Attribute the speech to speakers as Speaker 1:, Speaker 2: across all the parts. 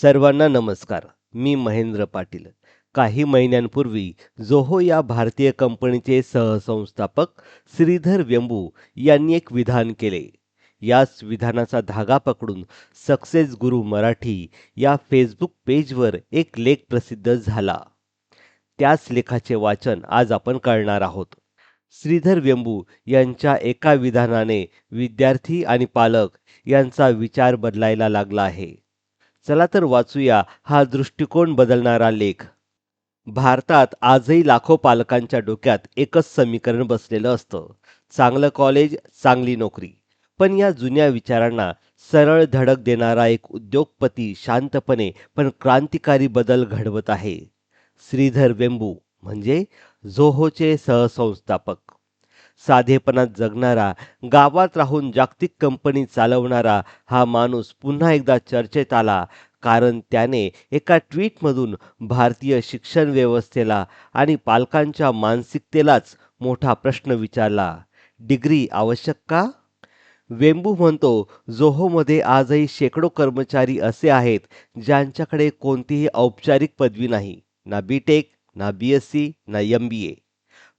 Speaker 1: सर्वांना नमस्कार. मी महेंद्र पाटील. काही महिन्यांपूर्वी जोहो या भारतीय कंपनीचे सहसंस्थापक श्रीधर व्यंबू यांनी एक विधान केले. याच विधानाचा धागा पकडून सक्सेस गुरु मराठी या फेसबुक पेजवर एक लेख प्रसिद्ध झाला. त्याच लेखाचे वाचन आज आपण करणार आहोत. श्रीधर व्यंबू यांच्या एका विधानाने विद्यार्थी आणि पालक यांचा विचार बदलायला लागला आहे. चला तर वाचूया हा दृष्टिकोन बदलणारा लेख. भारतात आजही लाखो पालकांच्या डोक्यात एकच समीकरण बसलेलं असतं. चांगलं कॉलेज चांगली नोकरी. पण या जुन्या विचारांना सरळ धडक देणारा एक उद्योगपती शांतपणे पण क्रांतिकारी बदल घडवत आहे. श्रीधर वेंबू म्हणजे झोहोचे सहसंस्थापक. साधेपणात जगणारा गावात राहून जागतिक कंपनी चालवणारा हा माणूस पुन्हा एकदा चर्चेत आला कारण त्याने एका ट्विटमधून भारतीय शिक्षण व्यवस्थेला आणि पालकांच्या मानसिकतेलाच मोठा प्रश्न विचारला. डिग्री आवश्यक का? वेंबू म्हणतो जोहोमध्ये आजही शेकडो कर्मचारी असे आहेत ज्यांच्याकडे कोणतीही औपचारिक पदवी नाही ना बी टेक ना बी एस सी ना एम बी ए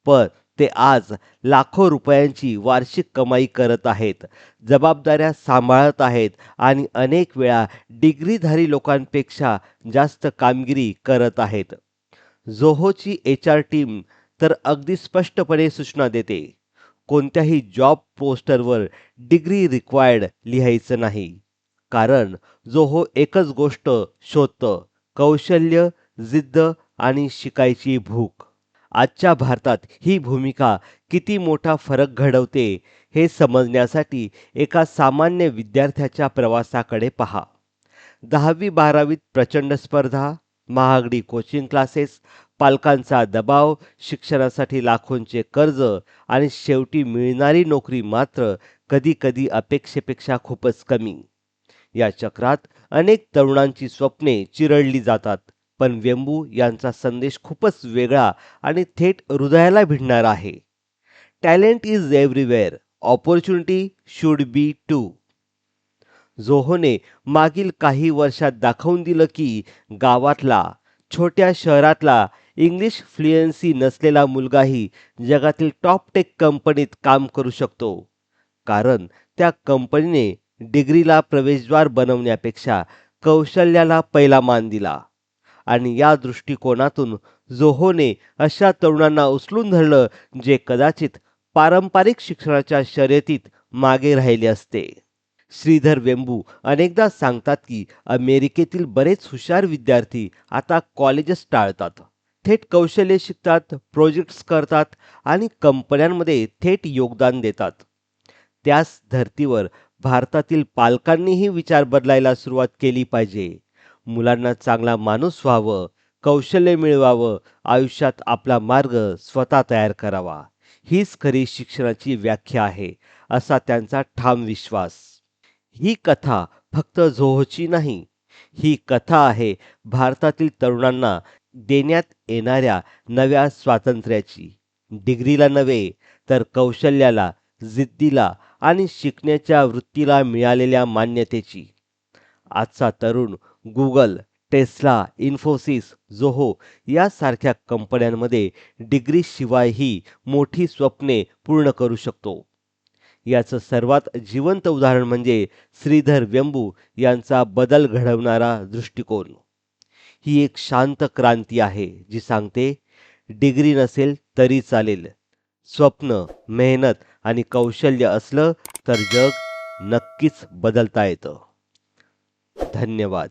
Speaker 1: पण ते आज लाखो रुपयांची वार्षिक कमाई करत आहेत जबाबदाऱ्या सांभाळत आहेत आणि अनेक वेळा डिग्रीधारी लोकांपेक्षा जास्त कामगिरी करत आहेत. जोहोची एच आर टीम तर अगदी स्पष्टपणे सूचना देते कोणत्याही जॉब पोस्टरवर डिग्री रिक्वायर्ड लिहायचं नाही. कारण जोहो एकच गोष्ट शोधतं कौशल्य जिद्द आणि शिकायची भूक. आजच्या भारतात ही भूमिका किती मोठा फरक घडवते हे समजण्यासाठी एका सामान्य विद्यार्थ्याच्या प्रवासाकडे पहा. दहावी बारावीत प्रचंड स्पर्धा महागडी कोचिंग क्लासेस पालकांचा दबाव शिक्षणासाठी लाखोंचे कर्ज आणि शेवटी मिळणारी नोकरी मात्र कधी कधी अपेक्षेपेक्षा खूपच कमी. या चक्रात अनेक तरुणांची स्वप्ने चिरडली जातात. पण वेंबू यांचा संदेश खूपच वेगळा आणि थेट हृदयाला भिडणारा आहे. Talent is everywhere opportunity should be too जोहोने मागील काही वर्षात दाखवून दिलं की गावातला छोट्या शहरातला इंग्लिश फ्लुएन्सी नसलेला मुलगाही जगातील टॉप टेक कंपनीत काम करू शकतो. कारण त्या कंपनीने डिग्रीला प्रवेशद्वार बनवण्यापेक्षा कौशल्याला पहिला मान दिला. आणि या दृष्टिकोनातून जोहोने अशा तरुणांना उचलून धरलं जे कदाचित पारंपरिक शिक्षणाच्या शर्यतीत मागे राहिले असते. श्रीधर वेंबू अनेकदा सांगतात की अमेरिकेतील बरेच हुशार विद्यार्थी आता कॉलेजेस टाळतात. थेट कौशल्य शिकतात प्रोजेक्ट्स करतात आणि कंपन्यांमध्ये थेट योगदान देतात. त्याच धर्तीवर भारतातील पालकांनीही विचार बदलायला सुरुवात केली पाहिजे. मुलांना चांगला माणूस व्हावं कौशल्य मिळवावं आयुष्यात आपला मार्ग स्वतः तयार करावा. हीच खरी शिक्षणाची व्याख्या आहे असा त्यांचा ठाम विश्वास. ही कथा फक्त झोहोची नाही ही कथा आहे भारतातील तरुणांना देण्यात येणाऱ्या नव्या स्वातंत्र्याची. डिग्रीला नव्हे तर कौशल्याला जिद्दीला आणि शिकण्याच्या वृत्तीला मिळालेल्या मान्यतेची. आजचा तरुण गुगल टेस्ला इन्फोसिस जोहो यासारख्या कंपन्यांमध्ये डिग्रीशिवायही मोठी स्वप्ने पूर्ण करू शकतो. याचं सर्वात जिवंत उदाहरण म्हणजे श्रीधर व्यंबू यांचा बदल घडवणारा दृष्टिकोन. ही एक शांत क्रांती आहे जी सांगते डिग्री नसेल तरी चालेल. स्वप्न मेहनत आणि कौशल्य असलं तर जग नक्कीच बदलता येतं. धन्यवाद.